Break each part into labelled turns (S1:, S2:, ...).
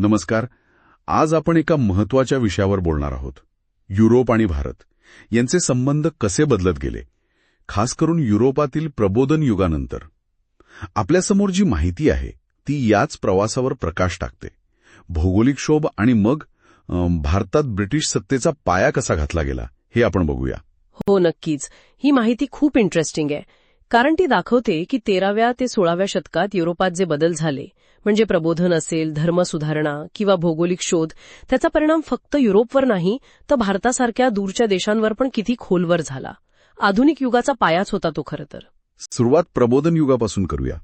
S1: नमस्कार. आज आपण एका महत्त्वाच्या विषयावर बोलणार आहोत. युरोप आणि भारत यांचे संबंध कसे बदलत गेले? खास करून युरोपातील प्रबोधन युगानंतर. आपल्यासमोर जी माहिती आहे ती याच प्रवासावर प्रकाश टाकते. भौगोलिक शोभ आणि मग भारतात ब्रिटिश सत्तेचा पाया कसा घातला गेला हे आपण बघूया.
S2: हो नक्कीच. ही माहिती खूप इंटरेस्टिंग आहे. कारण ती दाखवते की तेराव्या ते सोळाव्या शतकात युरोपात जे बदल झाले म्हणजे प्रबोधन असेल धर्मसुधारणा किंवा भौगोलिक शोध त्याचा परिणाम फक्त युरोपवर नाही तर भारतासारख्या दूरच्या देशांवर पण किती खोलवर झाला. आधुनिक युगाचा पायाच होता तो खरं तर.
S1: सुरुवात प्रबोधन युगापासून करूया.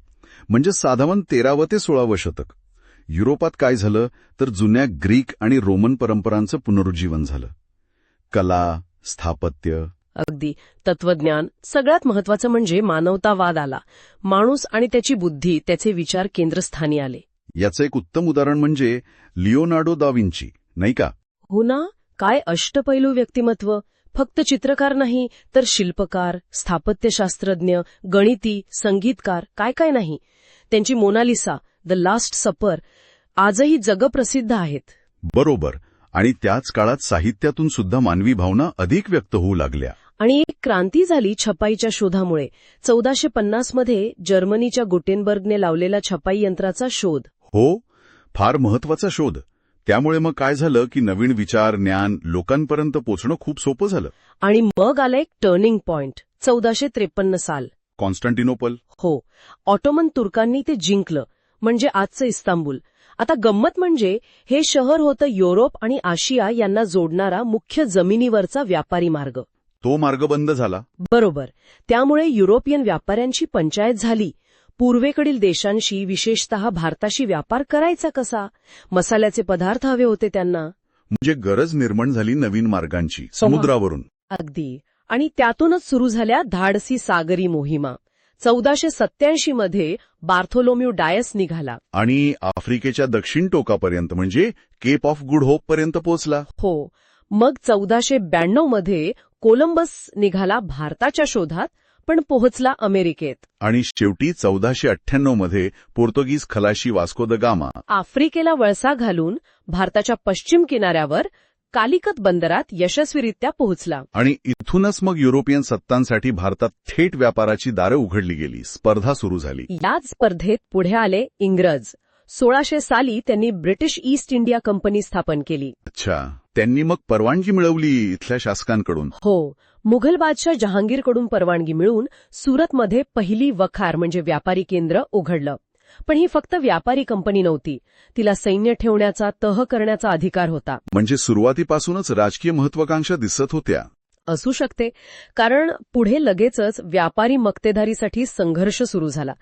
S1: म्हणजे साधारण तेरावं ते सोळावं शतक. युरोपात काय झालं तर जुन्या ग्रीक आणि रोमन परंपरांचं पुनरुज्जीवन झालं. कला स्थापत्य
S2: अगदी. तत्वज्ञान सगळ्यात महत्वाचं म्हणजे मानवतावाद आला. माणूस आणि त्याची बुद्धी त्याचे विचार केंद्रस्थानी आले.
S1: याचं एक उत्तम उदाहरण म्हणजे लिओनार्डो दा विंची नाही का?
S2: हो ना? काय अष्टपैलू व्यक्तिमत्व? फक्त चित्रकार नाही तर शिल्पकार स्थापत्यशास्त्रज्ञ गणिती संगीतकार काय काय नाही. त्यांची मोनालिसा द लास्ट सपर आजही जगप्रसिद्ध आहेत.
S1: बरोबर. आणि त्याच काळात साहित्यातून सुद्धा मानवी भावना अधिक व्यक्त होऊ लागल्या.
S2: आणि एक क्रांती झाली छपाईच्या शोधामुळे. चौदाशे पन्नासमध्ये जर्मनीच्या गुटेनबर्गने लावलेला छपाई यंत्राचा शोध.
S1: हो फार महत्त्वाचा शोध. त्यामुळे मग काय झालं की नवीन विचार ज्ञान लोकांपर्यंत पोचणं खूप सोपं झालं.
S2: आणि मग आलं एक टर्निंग पॉइंट चौदाशे त्रेपन्न साल.
S1: कॉन्स्टंटिनोपल.
S2: हो ऑटोमन तुर्कांनी ते जिंकलं म्हणजे आजचं इस्तांबूल. आता गंमत म्हणजे हे शहर होतं युरोप आणि आशिया यांना जोडणारा मुख्य जमिनीवरचा व्यापारी मार्ग.
S1: तो मार्ग बंद झाला.
S2: बरोबर. त्यामुळे युरोपियन व्यापाऱ्यांची पंचायत झाली. पूर्वेकडील देशांशी विशेषतः भारताशी व्यापार करायचा कसा? मसाल्याचे पदार्थ हवे होते त्यांना.
S1: म्हणजे गरज निर्माण झाली नवीन मार्गांची समुद्रावरून.
S2: अगदी. आणि त्यातूनच सुरू झाल्या धाडसी सागरी मोहिमा. चौदाशे सत्याऐंशी मध्ये बार्थोलोम्यू डायस निघाला.
S1: आणि आफ्रिकेच्या दक्षिण टोकापर्यंत म्हणजे केप ऑफ गुड होप पर्यंत पोहोचला.
S2: हो. मग चौदाशे ब्याण्णवमध्ये कोलंबस निघाला भारताच्या शोधात पण पोहोचला अमेरिकेत.
S1: आणि शेवटी चौदाशे अठ्ठ्याण्णवमध्ये पोर्तुगीज खलाशी वास्को द गामा
S2: आफ्रिकेला वळसा घालून भारताच्या पश्चिम किनाऱ्यावर कालिकत बंदरात यशस्वीरित्या पोहोचला.
S1: आणि इथूनच मग युरोपियन सत्तांसाठी भारतात थेट व्यापाराची दारं उघडली गेली. स्पर्धा सुरू झाली.
S2: याच स्पर्धेत पुढे आले इंग्रज. सोळाशे साली त्यांनी ब्रिटिश ईस्ट इंडिया कंपनी स्थापन केली.
S1: अच्छा. त्यांनी मग परवानगी मिळवली इथल्या शासकांकडून.
S2: हो मुघल बादशाह जहांगीरकडून परवानगी मिळून सुरतमध्ये पहिली वखार म्हणजे व्यापारी केंद्र उघडलं. पण ही फक्त व्यापारी कंपनी नव्हती. तिला सैन्य ठेवण्याचा तह करण्याचा अधिकार होता.
S1: म्हणजे सुरुवातीपासूनच राजकीय महत्वाकांक्षा दिसत होत्या.
S2: असू शकते कारण पुढे लगेचच व्यापारी मक्तेदारीसाठी संघर्ष सुरू झाला.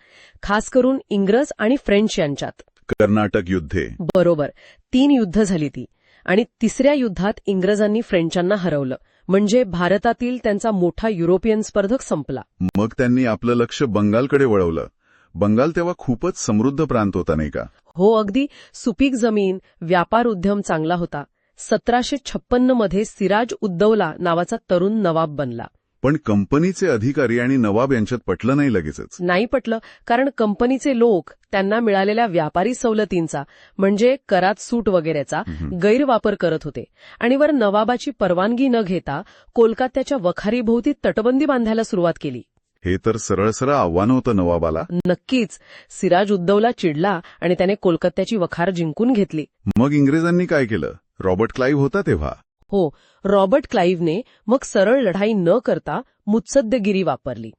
S2: खास करून इंग्रज आणि फ्रेंच यांच्यात.
S1: कर्नाटक युद्धे.
S2: बरोबर तीन युद्ध झाली ती. आणि तिसऱ्या युद्धात इंग्रजांनी फ्रेंचांना हरवलं. म्हणजे भारतातील त्यांचा मोठा युरोपियन स्पर्धक संपला.
S1: मग त्यांनी आपलं लक्ष बंगालकडे वळवलं. बंगाल तेव्हा खूपच समृद्ध प्रांत होता नाही का?
S2: हो अगदी. सुपीक जमीन व्यापार उद्यम चांगला होता. सतराशे छप्पन्नमध्ये सिराज उद्दौला नावाचा तरुण नवाब बनला.
S1: पण कंपनीचे अधिकारी आणि नवाब यांच्यात पटलं नाही लगेचच.
S2: नाही पटलं कारण कंपनीचे लोक त्यांना मिळालेल्या व्यापारी सवलतींचा म्हणजे करात सूट वगैरेचा गैरवापर करत होते. आणि वर नवाबाची परवानगी न घेता कोलकात्याच्या वखारीभोवती तटबंदी बांधायला सुरुवात केली.
S1: हे तर सरळ सरळ आव्हान होतं नवाबाला.
S2: नक्कीच सिराज उद्दौला चिडला आणि त्याने कोलकात्याची वखार जिंकून घेतली.
S1: मग इंग्रजांनी काय केलं? रॉबर्ट क्लाईव्ह होता तेव्हा?
S2: हो रॉबर्ट क्लाईव्हने मग सरळ लढाई न करता मुत्सद्देगिरी वापरली.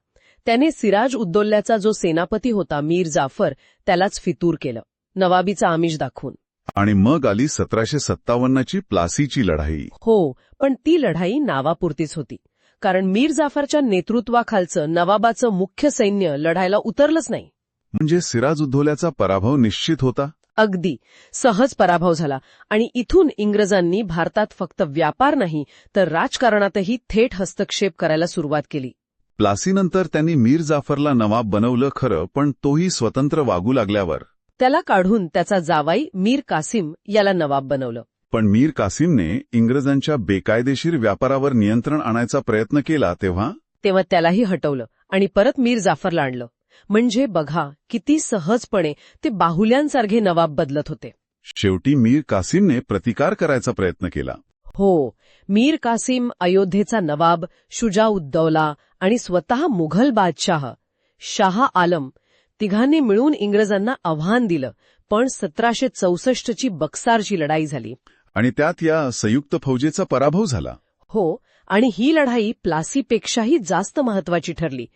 S2: त्याने सिराज उद्दौल्याचा जो सेनापती होता मीर जाफर त्यालाच फितूर केलं. नवाबीचा आमिष दाखवून.
S1: आणि मग आली सतराशे सत्तावन्नची प्लासीची लढाई.
S2: हो पण ती लढाई नावापुरतीच होती. कारण मीर जाफरच्या नेतृत्वाखालचं नवाबाचं मुख्य सैन्य लढायला उतरलंच नाही.
S1: म्हणजे सिराज उद्दौल्याचा पराभव निश्चित होता?
S2: अगदी सहज पराभव झाला. आणि इथून इंग्रजांनी भारतात फक्त व्यापार नाही तर राजकारणातही थेट हस्तक्षेप करायला सुरुवात केली.
S1: प्लासीनंतर त्यांनी मीर जाफरला नवाब बनवलं खरं पण तोही स्वतंत्र वागू लागल्यावर.
S2: त्याला काढून त्याचा जावाई मीर कासिम याला नवाब बनवलं.
S1: पण मीर कासिमने इंग्रजांच्या बेकायदेशीर व्यापारावर नियंत्रण आणायचा प्रयत्न केला तेव्हा?
S2: तेव्हा त्यालाही हटवलं आणि परत मीर जाफरला आणलं. म्हणजे बघा किती सहजपणे ते बाहुल्यांसारखे नवाब बदलत होते.
S1: शेवटी मीर कासिमने प्रतिकार करायचा प्रयत्न केला.
S2: हो मीर कासिम अयोध्येचा नवाब शुजाउद्दौला आणि स्वतः मुघल बादशाह शाह आलम तिघांनी मिळून इंग्रजांना आव्हान दिलं पण सतराशे चौसष्टची बक्सारची लढाई झाली.
S1: आणि त्यात या संयुक्त फौजेचा पराभव झाला.
S2: हो आणि ही लढाई प्लासीपेक्षाही जास्त महत्वाची ठरली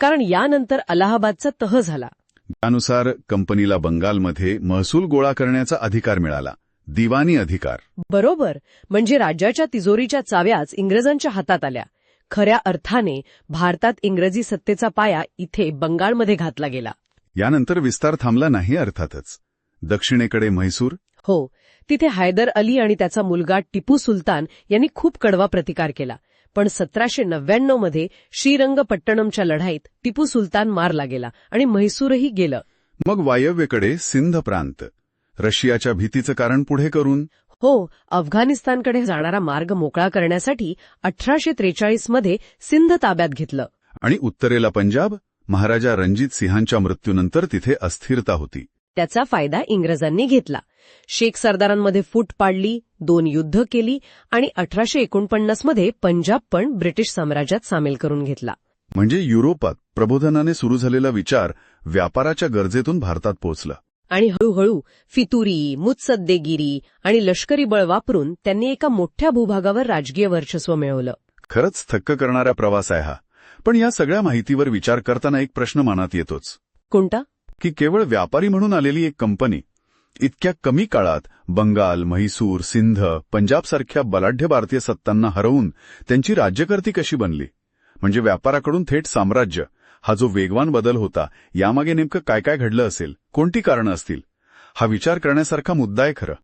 S2: कारण यानंतर अलाहाबादचा तह झाला.
S1: त्यानुसार कंपनीला बंगालमध्ये महसूल गोळा करण्याचा अधिकार मिळाला दिवाणी अधिकार.
S2: बरोबर म्हणजे राज्याच्या तिजोरीच्या चाव्याच इंग्रजांच्या हातात आल्या. खऱ्या अर्थाने भारतात इंग्रजी सत्तेचा पाया इथे बंगालमध्ये घातला गेला.
S1: यानंतर विस्तार थांबला नाही अर्थातच. दक्षिणेकडे म्हैसूर
S2: हो तिथे हैदर अली आणि त्याचा मुलगा टिपू सुलतान यांनी खूप कडवा प्रतिकार केला. पण सतराशे नव्याण्णवमध्ये श्रीरंगपट्टणमच्या लढाईत टिपू सुलतान मारला गेला आणि म्हैसूरही गेलं.
S1: मग वायव्येकडे सिंध प्रांत. रशियाच्या भीतीचं कारण पुढे करून?
S2: हो अफगाणिस्तानकडे जाणारा मार्ग मोकळा करण्यासाठी अठराशे त्रेचाळीसमध्ये सिंध ताब्यात घेतलं.
S1: आणि उत्तरेला पंजाब? महाराजा रणजित सिंहांच्या मृत्यूनंतर तिथे अस्थिरता होती.
S2: त्याचा फायदा इंग्रजांनी घेतला. शेख सरदारांमध्ये फूट पाडली दोन युद्ध केली आणि अठराशे एकोणपन्नासमध्ये पंजाब पण ब्रिटिश साम्राज्यात सामील करून घेतला.
S1: म्हणजे युरोपात प्रबोधनाने सुरू झालेला विचार व्यापाराच्या गरजेतून भारतात पोहोचला.
S2: आणि हळूहळू फितुरी मुत्सद्देगिरी आणि लष्करी बळ वापरून त्यांनी एका मोठ्या भूभागावर राजकीय वर्चस्व मिळवलं.
S1: खरंच थक्क करणारा प्रवास आहे हा. पण या सगळ्या माहितीवर विचार करताना एक प्रश्न मनात येतोच.
S2: कोणता?
S1: की केवळ व्यापारी म्हणून आलेली एक कंपनी इतक्या कमी काळात बंगाल म्हैसूर सिंध पंजाबसारख्या बलाढ्य भारतीय सत्तांना हरवून त्यांची राज्यकर्ती कशी बनली? म्हणजे व्यापाराकडून थेट साम्राज्य हा जो वेगवान बदल होता यामागे नेमकं काय काय घडलं असेल? कोणती कारणं असतील? हा विचार करण्यासारखा मुद्दा आहे खरं.